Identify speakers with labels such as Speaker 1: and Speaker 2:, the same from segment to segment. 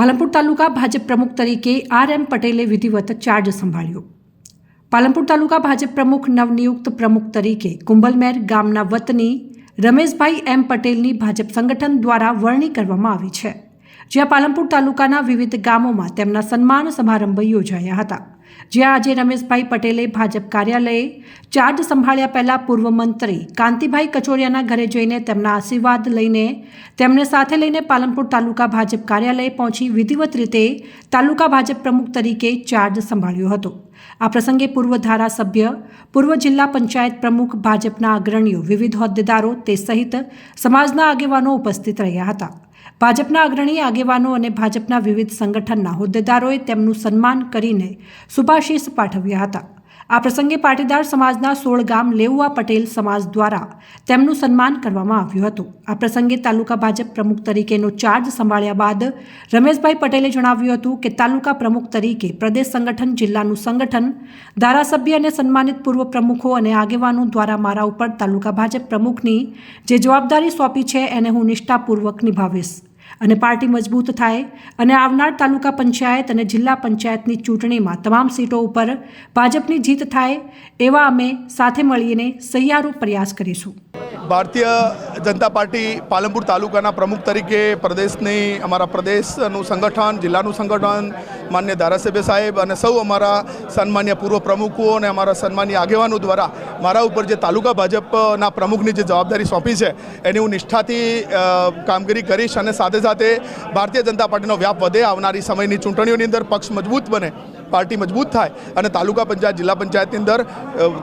Speaker 1: પાલનપુર તાલુકા ભાજપ પ્રમુખ તરીકે R M પટેલે વિધિવત ચાર્જ સંભાળ્યો. પાલનપુર તાલુકા ભાજપ પ્રમુખ નવનિયુક્ત પ્રમુખ તરીકે કુંભલમેર ગામના વતની રમેશભાઈ એમ પટેલની ભાજપ સંગઠન દ્વારા વરણી કરવામાં આવી છે, જ્યાં પાલનપુર તાલુકાના વિવિધ ગામોમાં તેમના સન્માન સમારંભ યોજાયા હતા. જ્યાં આજે રમેશભાઈ પટેલે ભાજપ કાર્યાલયે ચાર્જ સંભાળ્યા પહેલાં પૂર્વ મંત્રી કાંતિભાઈ કચોરિયાના ઘરે જઈને તેમના આશીર્વાદ લઈને તેમને સાથે લઈને પાલનપુર તાલુકા ભાજપ કાર્યાલય પહોંચી વિધિવત રીતે તાલુકા ભાજપ પ્રમુખ તરીકે ચાર્જ સંભાળ્યો હતો. આ પ્રસંગે પૂર્વ ધારાસભ્ય, પૂર્વ જિલ્લા પંચાયત પ્રમુખ, ભાજપના અગ્રણીઓ, વિવિધ હોદ્દેદારો તે સહિત સમાજના આગેવાનો ઉપસ્થિત રહ્યા હતા. ભાજપના અગ્રણી આગેવાનો અને ભાજપના વિવિધ સંગઠનના હોદ્દેદારોએ તેમનું સન્માન કરીને શુભાશીષ પાઠવ્યા હતા. આ પ્રસંગે પાટીદાર સમાજના સોળ ગામ લેઉવા પટેલ સમાજ દ્વારા તેમનું સન્માન કરવામાં આવ્યું હતું. આ પ્રસંગે તાલુકા ભાજપ પ્રમુખ તરીકેનો ચાર્જ સંભાળ્યા બાદ રમેશભાઈ પટેલે જણાવ્યું હતું કે તાલુકા પ્રમુખ તરીકે પ્રદેશ સંગઠન, જિલ્લાનું સંગઠન, ધારાસભ્ય અને સન્માનિત પૂર્વ પ્રમુખો અને આગેવાનો દ્વારા મારા ઉપર તાલુકા ભાજપ પ્રમુખની જે જવાબદારી સોંપી છે એને હું નિષ્ઠાપૂર્વક નિભાવીશ. અને પાર્ટી મજબૂત થાય અને આવનાર તાલુકા પંચાયત અને જિલ્લા પંચાયતની ચૂંટણીમાં તમામ સીટો ઉપર ભાજપની જીત થાય એવા અમે સાથે મળીને સહિયારો પ્રયાસ કરીશું.
Speaker 2: ભારતીય જનતા પાર્ટી પાલનપુર તાલુકાના પ્રમુખ તરીકે પ્રદેશની, અમારા પ્રદેશનું સંગઠન, જિલ્લાનું સંગઠન, માન્ય ધારાસભ્ય સાહેબ અને સૌ અમારા સન્માન્ય પૂર્વ પ્રમુખો અને અમારા સન્માન્ય આગેવાનો દ્વારા મારા ઉપર જે તાલુકા ભાજપના પ્રમુખની જે જવાબદારી સોંપી છે, એની હું નિષ્ઠાથી કામગીરી કરીશ અને સાથે સાથે ભારતીય જનતા પાર્ટીનો વ્યાપ વધે, આવનારી સમયની ચૂંટણીઓની અંદર પક્ષ મજબૂત બને. પાર્ટી મજબૂત થાય અને તાલુકા પંચાયત, જિલ્લા પંચાયતની અંદર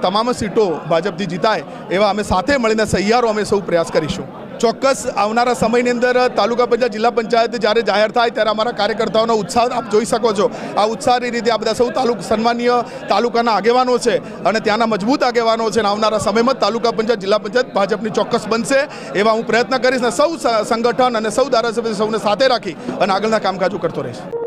Speaker 2: તમામ સીટો ભાજપથી જીતાય એવા અમે સાથે મળીને સહિયારો અમે સૌ પ્રયાસ કરીશું. ચોક્કસ આવનારા સમયની અંદર તાલુકા પંચાયત, જિલ્લા પંચાયત જ્યારે જાહેર થાય ત્યારે અમારા કાર્યકર્તાઓનો ઉત્સાહ આપ જોઈ શકો છો. આ ઉત્સાહની રીતે આ બધા સૌ તાલુક, સન્માનીય તાલુકાના આગેવાનો છે અને ત્યાંના મજબૂત આગેવાનો છે અને આવનારા સમયમાં તાલુકા પંચાયત, જિલ્લા પંચાયત ભાજપની ચોક્કસ બનશે એવા હું પ્રયત્ન કરીશ અને સૌ, સંગઠન અને સૌ ધારાસભ્ય સૌને સાથે રાખી અને આગળના કામકાજો કરતો રહીશ.